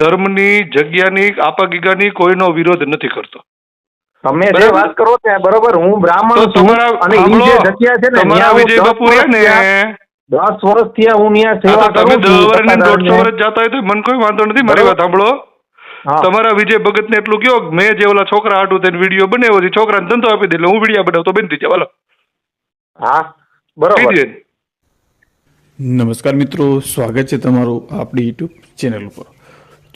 ધર્મની જગ્યાની આપાગીગાની કોઈનો વિરોધ નથી કરતો. તમે જે વાત કરો ત્યાં બરોબર હું બ્રાહ્મણ છું અને ઈ જે જગ્યા છે ને તમારા વિજય બાપુ ને દસ વર્ષ થયા હું ત્યાં સેવા કરું છું તમે દસ વર્ષ ને દોઢસો વર્ષ જતા હોય તો મને કોઈ વાંધો નથી મારી. વાત સાંભળો. તમારા વિજય ભગત ને એટલું કયો મેં જે ઓલા છોકરા હાટું થઈને વીડિયો બનાવ્યો છે છોકરાને ધંધો આપી દે એટલે હું વીડિયો બનાવતો બેન થઈ ચાલો હા બરોબર. નમસ્કાર મિત્રો સ્વાગત છે તમારું આપણી યુટ્યુબ ચેનલ ઉપર.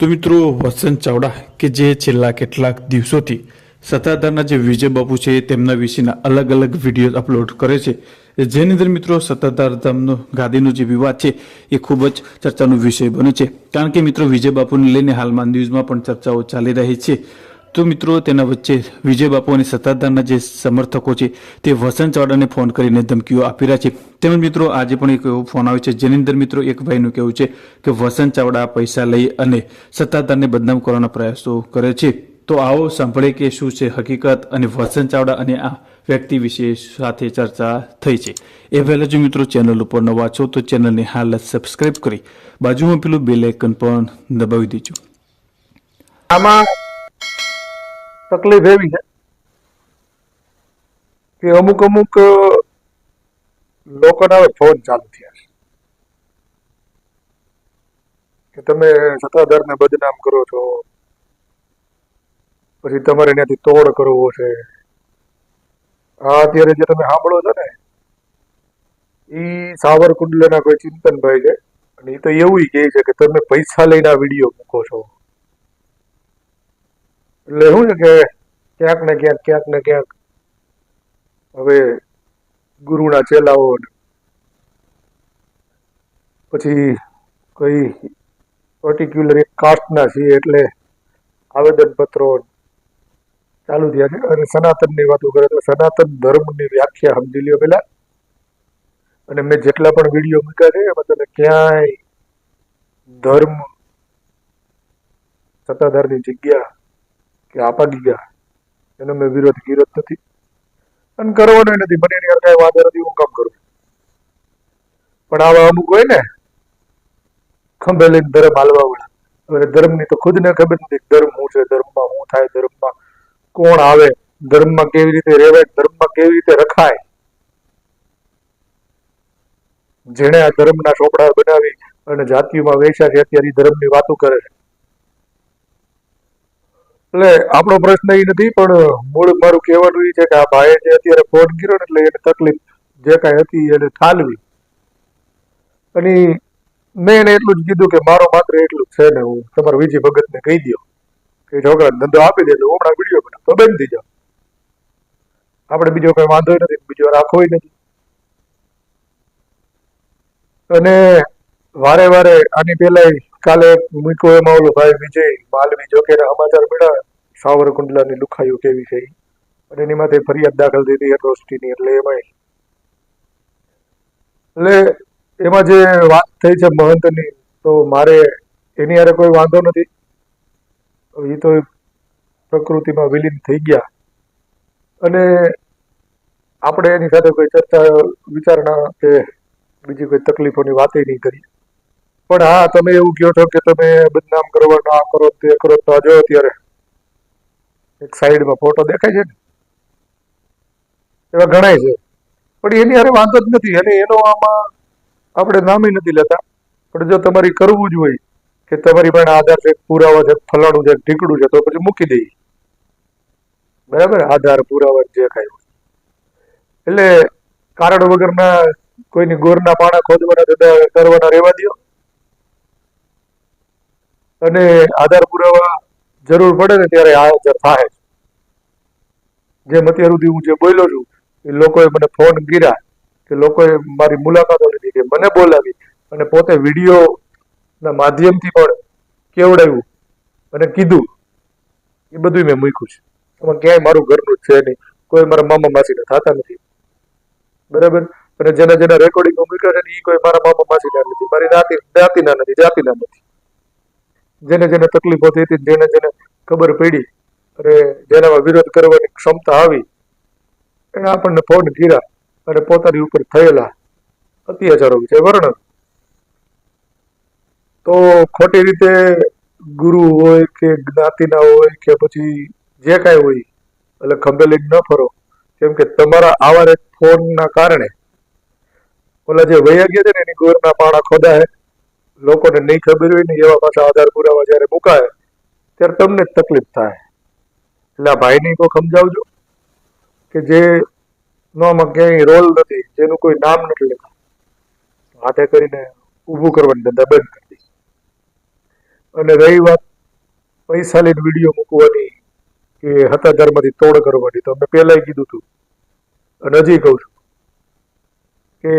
તો મિત્રો, વસંત ચાવડા કે જે છેલ્લા કેટલાક દિવસોથી સત્તાધારના જે વિજય બાપુ છે, તેમના વિશેના અલગ અલગ વીડિયો અપલોડ કરે છે. જેની અંદર મિત્રો, સત્તાધાર ધામનો ગાદીનો જે વિવાદ છે, એ ખૂબ જ ચર્ચાનો વિષય બન્યો છે. કારણ કે મિત્રો, વિજય બાપુને લઈને હાલમાં ન્યૂઝમાં પણ ચર્ચાઓ ચાલી રહી છે. તો મિત્રો, તેના વચ્ચે વિજય બાપુ અને સત્તાધારના જે સમર્થકો છે, તે વસંત ચાવડાને ફોન કરીને ધમકીઓ આપી રહ્યા છે. તેમજ મિત્રો, આજે પણ એક એવો ફોન આવ્યો છે, જેની અંદર મિત્રો એક ભાઈનું કહેવું છે કે વસંત ચાવડા પૈસા લઈ અને સત્તાધારને બદનામ કરવાના પ્રયાસો કરે છે. તો આવો સાંભળે કે શું છે હકીકત અને વસંત ચાવડા અને આ વ્યક્તિ વિશે સાથે ચર્ચા થઈ છે. એ પહેલાં જો મિત્રો ચેનલ ઉપર નવા છો, તો ચેનલને હાલ સબસ્ક્રાઇબ કરી બાજુમાં પેલું બેલ આઇકન પણ દબાવી દેજો. આમાં તકલીફ એવી છે કે અમુક અમુક લોકોના હવે ફોન ચાલુ થયા છે. કે તમે સત્તાધારને બદનામ કરો છો, પછી તમારે એનાથી તોડ કરવો છે. આ અત્યારે જે તમે સાંભળો છો ને એ સાવરકુંડલાના કોઈ ચિંતનભાઈ છે. અને એ તો એવું કહે છે કે તમે પૈસા લઈને આ વીડિયો મૂકો છો. એટલે શું છે કે ક્યાંક ને ક્યાંક ક્યાંક ને ક્યાંક હવે ગુરુના ચેલાઓ પછી કઈ પર્ટિક્યુલર એક કાસ્ટના છીએ એટલે આવેદનપત્રો ચાલુ થયા છે. અને સનાતનની વાતો કરે તો સનાતન ધર્મની વ્યાખ્યા સમજી લ્યો પેલા અને મેં જેટલા પણ વીડિયો મૂક્યા છે, એમાં તમે ક્યાંય ધર્મ સત્તાધારની જગ્યા કે આપા ગયા. એનો મેં વિરોધ કર્યો નથી. અને કરવાનો નથી. મને એની કાંઈ વાંધો નથી, હું કામ કરું. પણ આવા અમુક હોય ને ખંભે લઈને ધર્મ હાલવા વળે. હવે ધર્મની તો ખુદને ખબર નથી ધર્મ શું છે, ધર્મમાં શું થાય, ધર્મમાં કોણ આવે, ધર્મમાં કેવી રીતે રહેવાય, ધર્મમાં કેવી રીતે રખાય. જેણે આ ધર્મના ચોપડા બનાવી અને જાતિઓમાં વેચ્યા છે અત્યારે ધર્મની વાતો કરે છે. એટલે આપણો પ્રશ્ન એ નથી, પણ મૂળ મારું કહેવાનું એ છે કે આ ભાઈએ જે અત્યારે ફોન કર્યો ને એટલે એને તકલીફ જે કાંઈ હતી એને ઠાલવી. અને મેં એને એટલું જ કીધું કે મારો માત્ર એટલું જ છે ને હું તમારા વિજય ભગતને કહી દો કે છોકરાને ધંધો આપી દે તો હમણાં વીડિયો બનાવ, તો બંધ થઈ જાઓ. આપણે બીજો કઈ વાંધો નથી, બીજો રાખવો નથી. અને વારે વારે આની પેલા કાલે મૂક્યો એમાં ઓલું ભાઈ વિજય માલવી જોકે સમાચાર મળ્યા, સાવરકુંડલાની લુખાઈઓ કેવી છે અને એની માટે ફરિયાદ દાખલ થઈ હતી એટ્રોસિટીની, એટલે એમાં એટલે એમાં જે વાત થઈ છે મહંતની, તો મારે એની હારે કોઈ વાંધો નથી. એ તો પ્રકૃતિમાં વિલીન થઈ ગયા. અને આપણે એની સાથે કોઈ ચર્ચા, વિચારણા કે બીજી કોઈ તકલીફોની વાતે નહીં કરી પણ હા, તમે એવું કહો છો કે તમે બદનામ કરો, ના કરો, તે કરો, તો જો અત્યારે એક સાઈડમાં ફોટો દેખાય છે ને? એવા ઘણાય છે. પણ એની હારે વાંધો જ નથી. અને એનો આમાં આપણે નામે નથી લેતા. પણ જો તમારી કરવું જ હોય કે તમારી પાસે આધાર છે, પુરાવા છે, ફલાણું છે, ઢીકડું છે, તો પછી મૂકી દઈએ. બરાબર? આધાર, પુરાવા જે કાંઈ એટલે કારણ વગરના કોઈની ગોરના પાણા ખોદવાના કરવાના રહેવા દો અને આધાર પુરાવા જરૂર પડે ને ત્યારે હાજર થાય જેમ અત્યાર સુધી હું જે બોલ્યો છું, એ લોકોએ મને ફોન કર્યા કે લોકોએ મારી મુલાકાતો લીધી કે મને બોલાવી અને પોતે વીડિયો ના માધ્યમથી પણ કેવડાવ્યું અને કીધું. એ બધું મેં મૂક્યું છે. એમાં ક્યાંય મારું ઘરનું છે નહીં. કોઈ મારા મામા માસીને થતા નથી. બરાબર? અને જેના જેના રેકોર્ડિંગ મૂક્યા છે એ કોઈ મારા મામા માસીના નથી. મારી નાતી નાતીના નથી, જાતિના નથી. જેને જેને તકલીફો થઈ હતી જેને જેને ખબર પડી અને જેનામાં વિરોધ કરવાની ક્ષમતા આવી એણે આપણને ફોન કર્યા અને પોતાની ઉપર થયેલા અત્યાચારો વિશે વર્ણન. તો ખોટી રીતે ગુરુ હોય કે જ્ઞાતિના હોય કે પછી જે કાંઈ હોય, એટલે ખંભે લઈને ન ફરો. કેમ કે તમારા આવા ફોનના કારણે. ઓલા જે વૈયા ગયા છે ને એની ગોરના પાણા ખોદાય લોકોને નહીં ખબર હોય ને એવા પાછા આધાર પુરાવા જ્યારે મુકાય, ત્યારે તમને તકલીફ થાય. એટલે આ ભાઈને તો સમજાવજો કે જે નોમાં ક્યાંય રોલ નથી, જેનું કોઈ નામ નથી લેતા. હાથે કરીને ઊભું કરવાની ધંધા બંધ કરી દઈશ. અને રહી વાત પૈસા વીડિયો મૂકવાની કે હતાધારમાંથી તોડ કરવાની. તો મેં પહેલાંય કીધું હતું અને હજી કહું છું કે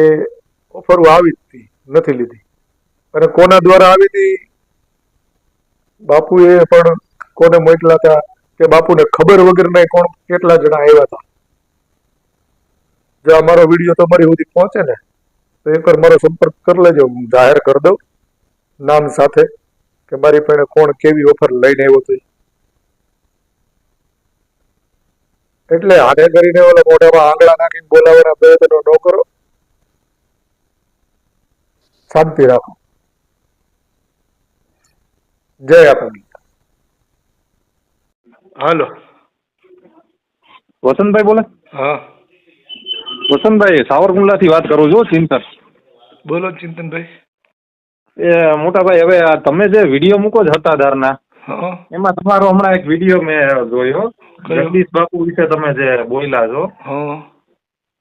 ઓફરો આવી જ નથી લીધી. અને કોના દ્વારા આવી હતી? બાપુએ પણ કોને મોકલા હતા કે બાપુને ખબર વગરના કોણ કેટલા જણા આવ્યા હતા? જો અમારો વીડિયો તમારી સુધી પહોંચે ને, તો એકવાર મારો સંપર્ક કરી લેજો, હું જાહેર કરી દઉં નામ સાથે કે મારી પાસે કોણ કેવી ઓફર લઈને આવ્યો હતો એટલે હાથે કરીને ઓલો મોઢામાં આંગળા નાખીને બોલાવવાના પ્રયત્નો ન કરો. શાંતિ રાખો. જય આપણી. હાલો. વસંતભાઈ બોલે? હા. વસંતભાઈ સાવરકુંડલાથી વાત કરું છું ચિંતન. બોલો ચિંતનભાઈ. એ મોટાભાઈ હવે તમે જે વીડિયો મૂકો છો હતાધારના એમાં તમારો હમણાં એક વીડિયો મેં જોયો? જગદીશ બાપુ વિશે તમે જે બોલ્યા છો.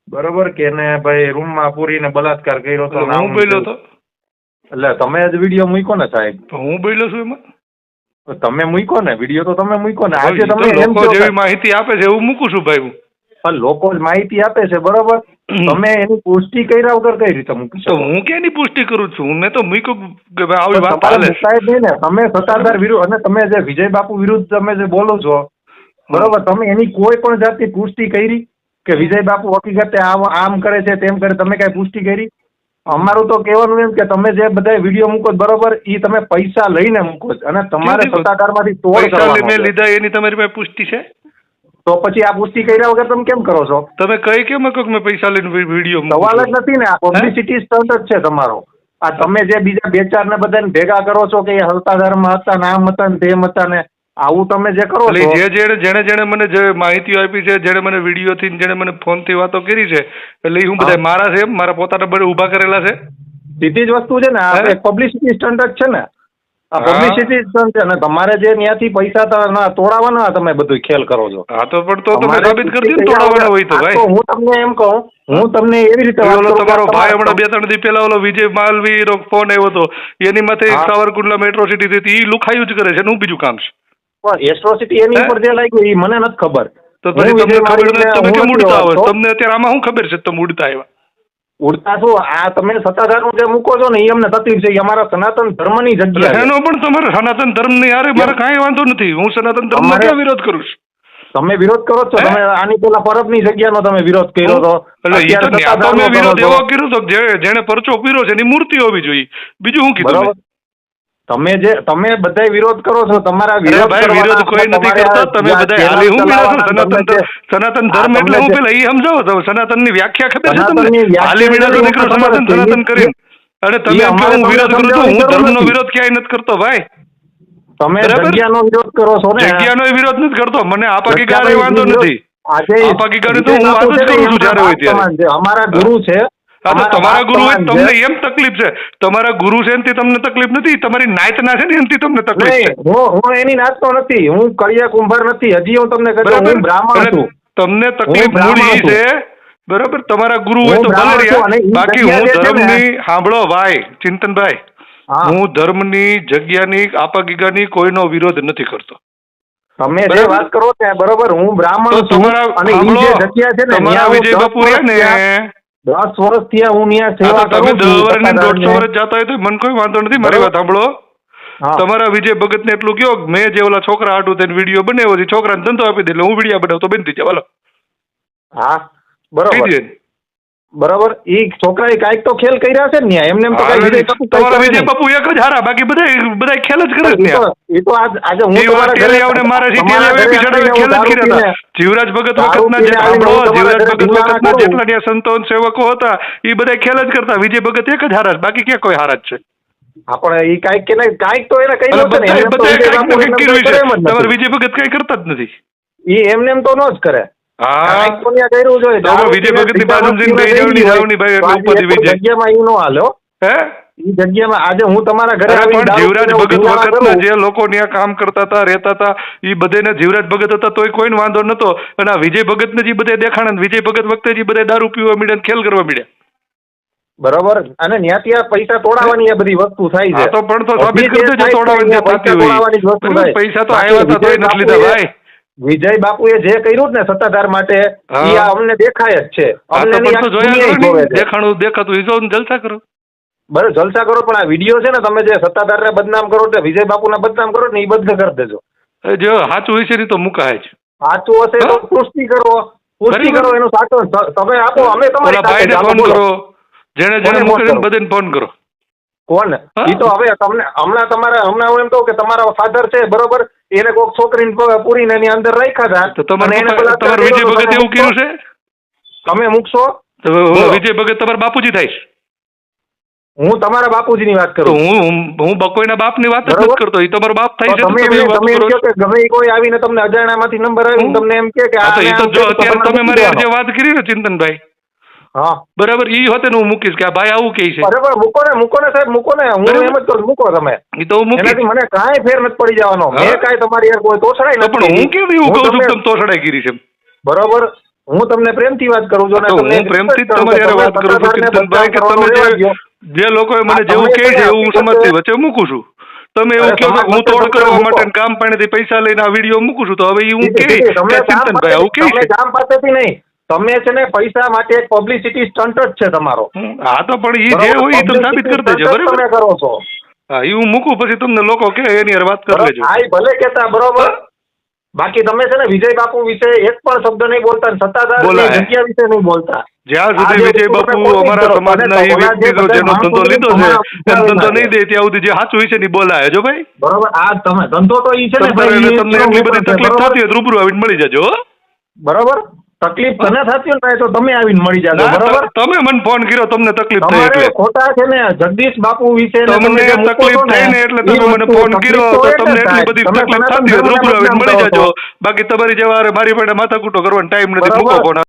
બરોબર કે ને ભાઈ રૂમમાં પૂરીને બલાત્કાર કર્યો તો હું બોલ્યો તો? એટલે તમે જ વીડિયો મૂક્યો ને સાહેબ? તો હું બોલ્યો છું એમાં? તો તમે મૂક્યો ને વીડિયો તો તમે મૂક્યો ને. આજે તમે એમ લોકો જેવી માહિતી આપે છે એવું મૂકું છું ભાઈ હું. પણ લોકો માહિતી આપે છે બરોબર? તમે એની પુષ્ટિ કર્યા વગર કઈ રીતે મૂકી તો હું કેની પુષ્ટિ કરું છું? મેં તો મૂક્યું કે આવી વાત હાલે નહીં ને તમે સત્તાધાર વિરુદ્ધ અને તમે જે વિજય બાપુ વિરુદ્ધ તમે જે બોલો છો બરોબર? તમે એની કોઈ પણ જાતની પુષ્ટિ કરી કે વિજય બાપુ હકીકતે આમ આમ કરે છે તેમ કરે તમે કઈ પુષ્ટિ કરી? અમારું તો કહેવાનું એમ કે તમે જે બધા વીડિયો મૂકો છો, બરોબર એ તમે પૈસા લઈને મૂકો છો અને તમારે? સત્તાધારમાંથી તોડ કરવાનો લીધા એની તમારી પાસે પુષ્ટિ છે? તો પછી આ પુષ્ટિ કર્યા વગર તમે કેમ કરો છો? તમે કઈ કેમ કહો કે મેં પૈસા લઈને વીડિયો સવાલ જ નથી ને આ પબ્લિસિટી સ્ટન્ટ જ છે તમારો. આ તમે જે બીજા બે ચાર ને બધાને ભેગા કરો છો કે એ સત્તાધારમાં હતા ને આમ હતા ને તેમ હતા ને આવું તમે જે કરો છો જે જેણે જેણે જેણે મને જે માહિતીઓ આપી છે જેણે મને વીડિયો થી જેણે મને ફોનથી વાતો કરી છે એટલે હું બધા મારા છે? મારા પોતાના બળે ઊભા કરેલા છે. સીધી જ વસ્તુ છે ને આ એક પબ્લિસિટી સ્ટન્ટ છે ને. આ પબ્લિસિટી સ્ટન્ટ છે ને તમારે જે ત્યાંથી પૈસા તા- ના તોડાવાના તમે બધું ખેલ કરો છો. હા તો પણ તો તમે સાબિત કરી દો ને પુષ્ટિ હોય તો ભાઈ. હું તમને એમ કહું હું તમને એવી રીતે ઓલો તમારો ભાઈ હમણાં બે ત્રણ દી પહેલા ઓલો વિજય માલવી નો ફોન આવ્યો હતો. એની માથે. સાવરકુંડલા મેટ્રો સિટી હતી ઈ લુખાયું જ કરે છે હું બીજું કામ છે. પણ એસ્ટ્રોસિટી એની ઉપર જે લાગ્યું એ મને નથી ખબર. તો હું પછી તમને ખબર નથી. તમે કેમ ઉડતા આવો તમને અત્યારે આમાં શું ખબર છે તમે ઉડતા આવ્યા? ઉડતા શું? આ તમે સત્તાધારનું જે મૂકો છો ને એ અમને તકલીફ છે. અમારા સનાતન ધર્મની જગ્યા એનો પણ તમારે સનાતન ધર્મની યારે મારે કાંઈ વાંધો નથી. હું સનાતન ધર્મ અમારે- ક્યાં વિરોધ કરું છું? તમે વિરોધ કરો છો. તમે આની પેલા પરબની જગ્યાનો તમે વિરોધ કર્યો હતો એટલે વિરોધ એવો કર્યો હતો કે જે જેણે પરચો પીરો છે એની મૂર્તિ હોવી જોઈએ. બીજું શું કીધું? તમે જે તમે બધા વિરોધ કરો છો તમારા વિરોધ વિરોધ કોઈ નથી કરતા. તમે બધા હાલી હું મેળવો સનાતન સનાતન ધર્મ એટલે હું પેલા એ સમજાવો? તો સનાતનની વ્યાખ્યા ખબર છે તમને? હાલી તો નીકળો સનાતન સનાતન કરી. અને તમે એમ હું વિરોધ કરું છું હું ધર્મનો વિરોધ ક્યાંય નથી કરતો ભાઈ? તમે જગ્યાનો વિરોધ કરો છો ને. જગ્યાનો વિરોધ નથી કરતો. મને આપાકી ગાળે વાંધો નથી. આજે આપાકી ગાળે તો હું વાત જ કરું છું જ્યારે હોય ત્યારે. અમારા ગુરુ છે હા તો તમારા ગુરુ હોય તમને એમ તકલીફ છે. તમારા ગુરુ છે એનથી તમને તકલીફ નથી? તમારી નાયતના છે ને એનથી તમને તકલીફ છે? હું હું એની નાચતો નથી. હું કળિયા કુંભાર નથી. હજી હું તમને કહું હું બ્રાહ્મણ છું. તમને તકલીફ મૂળ એ છે બરાબર? તમારા ગુરુ હોય તો ભલે બાકી જગ્યા હું ધર્મની સાંભળો ભાઈ ચિંતનભાઈ. હા. ધર્મની જગ્યાની આપાગીગાની કોઈનો વિરોધ નથી કરતો. તમે જે વાત કરો ને બરોબર. હું બ્રાહ્મણ છું તમારા અને જે જગ્યા છે ને તમારા વિજય બાપુ છે ને દસ વર્ષ ત્યાં હું ત્યાં સેવા કરું તમે દસ વર્ષ દોઢસો વર્ષ જતા હોય તો મને કોઈ વાંધો નથી મારી વાત સાંભળો. તમારા વિજય ભગત ને એટલું કયો મેં જે ઓલા છોકરા હાટું તેને વીડિયો બનાવ્યો છે છોકરાને ધંધો આપી દે એટલે હું વીડિયો બનાવતો બની જાય બોલો હા બરાબર. બરોબર? ઈ છોકરાએ કાંઈક તો ખેલ કર્યા છે ને. એમને એમ તો કાંઈ વિજય બાપુ તમારા વિજય બાપુ એક જ હારા બાકી બધા બધા ખેલ જ કરે છે એ તો- આજ- આજે હું તમારા ઘરે- આવને મારા ટેલિયાઓ ઘરે એપિસોડ ખેલ જ કર્યા હતા. જીવરાજ ભગત વખતના જે તમારા જીવરાજ ભગત વખતના જેટલા ત્યાં સંતો સેવકો હતા એ બધા ખેલ જ કરતા. વિજય ભગત એક જ હારા બાકી ક્યાં કોઈ હારા જ છે? આપણે એ કાંઈક કે નહીં કાંઈક તો એને કઈ નથી. તમારે. વિજય ભગત કઈ કરતા જ નથી. એ એમને એમ તો ન જ કરે. હા. કાંઈક તો ન્યા કર્યું જોઈએ વિજય ભગતની બાજુમાં જઈને બેસી જવાની જાવની ભાઈ એટલે તો આજે ઉપરથી વિજય. જગ્યામાં ઈ નો હાલ્યો હે. જગ્યામાં આજે હું તમારા ઘરે પણ જીવરાજ ભગત વખતના જે લોકો ત્યાં કામ કરતા હતા રહેતા હતા એ બધાને જીવરાજ ભગત હતા તોય કોઈને વાંધો નતો. અને આ વિજય ભગતને જે બધા દેખાણા વિજય ભગત વખતે જે બધા દારૂ પીવા મળ્યા ખેલ કરવા મળ્યા. બરોબર? અને ત્યાં ત્યાં પૈસા તોડાવવાની એ બધી વસ્તુ થાય છે. તો પણ તો સાબિત કરી દેજો તોડાવવાની. પૈસા તો આવ્યા હતા તોય નથી લીધા ભાઈ. વિજય બાપુએ જે કર્યું ને સત્તાધાર માટે એ અમને દેખાય જ છે. અમને ને છે. દેખાણું દેખાતું ઈજો જલસા કરો. બરાબર જલસા કરો પણ આ વીડિયો છે ને તમે જે સત્તાધારને બદનામ કરો એટલે વિજય બાપુને બદનામ કરો ને એ બંધ કરી દેજો. જે સાચું વિશે ની તો મુકાય છે સાચું હશે તો પુષ્ટિ કરો. પુષ્ટિ કરો એનું સાચું તમે આપો અમે તમારી ફોન કરો. જેને જેને મોકલીને છે ને? બધાને ફોન કરો. કોણ? એ ઈ તો હવે તમને હમણાં તમારા હમણાં હું એમ કહું કે તમારા ફાધર છે બરોબર? એને કોઈક છોકરીને પૂરી પૂરીને એની અંદર રાખ્યા હતા. તો તમારે વિજય ભગત એવું કર્યું છે? તમે મૂકશો? વિજય ભગત તમારા બાપુજી થાય હું તમારા બાપુજી ની વાત કરું. હું હું- બકોઈના બાપ બાપની વાત નથી કરતો. એ તમારો બાપ થાય છે તમે તમે તમે એમ કહો કે ગમે કોઈ આવીને તમને અજાણ્યામાંથી નંબર આવ્યો હું તમને એમ કે આ તો જો અત્યારે તમે મારી જે વાત કરી ને ચિંતનભાઈ. હા. બરાબર ઈ હોતે હું મૂકીશ કે ભાઈ આવું કે છે. બરાબર મૂકો ને મૂકો ને સાહેબ મૂકો ને. હું એમ જ કહું મૂકો તમે. એ તો હું મૂકી મને કાંઈ ફેર નથી પડી જવાનો. મેં કાંઈ તમારી યાર કોઈ તોસડાઈ નથી પણ હું કેમ એવું કહું છું તમે તોસડાઈ ગીરી છે. બરાબર હું તમને પ્રેમથી વાત કરું છું હું પ્રેમથી તમારી હારે વાત કરું છું. ચિંતનભાઈ કે તમે જે. જે લોકોએ મને જેવું કહે છે એવું હું સમજતી વચ્ચે મૂકું છું. તમે એવું કહો છો કે હું તોડ કરવા માટે કામ પાણીથી પૈસા લઈને આ વીડિયો મૂકું છું તો હવે હું કે ચિંતનભાઈ આવું કે કામ પાસેથી નહીં. તમે છે ને પૈસા માટે એક પબ્લિસિટી સ્ટન્ટ જ છે તમારો. હા તો પણ એ જે હોય એ તમે સાબિત કરી દેજો બરાબર? તમે કરો છો. હા એ હું મૂકું પછી તમને લોકો કે એની હારે વાત કરી? લેજો. હા, એ ભલે કહેતા બરોબર. બાકી તમે છે ને વિજય બાપુ વિશે એક પણ શબ્દ નહીં બોલતા સત્તાધાર જગ્યા વિશે નહીં બોલતા. જ્યાં સુધી વિજય બાપુ અમારા સમાજના એ તમારા વ્યક્તિ જેનો ધંધો લીધો છે એમ ધંધો નહીં દે ત્યાં સુધી જે સાચું વિશે ની બોલાય જો ભાઈ? બરોબર આ તમે ધંધો તો ઈ છે ને તમને એટલી બધી તકલીફ? થતી હોય રૂબરૂ આવીને મળી જજો બરોબર? તકલીફ તને થતી હોય તો તમે આવીને મળી જાજો બરાબર? તમે મને ફોન કર્યો તમને તકલીફ થઈ એટલે. ખોટા છે ને જગદીશ બાપુ વિશે તમને તકલીફ થઈ ને એટલે તમે મને ફોન કર્યો તો તમને એટલી બધી તકલીફ થતી હોય રૂબરૂ આવીને મળી જાજો. બાકી તમારી જેવા મારી પાસે માથાકૂટો કરવાનો ટાઈમ નથી. મૂકો ફોન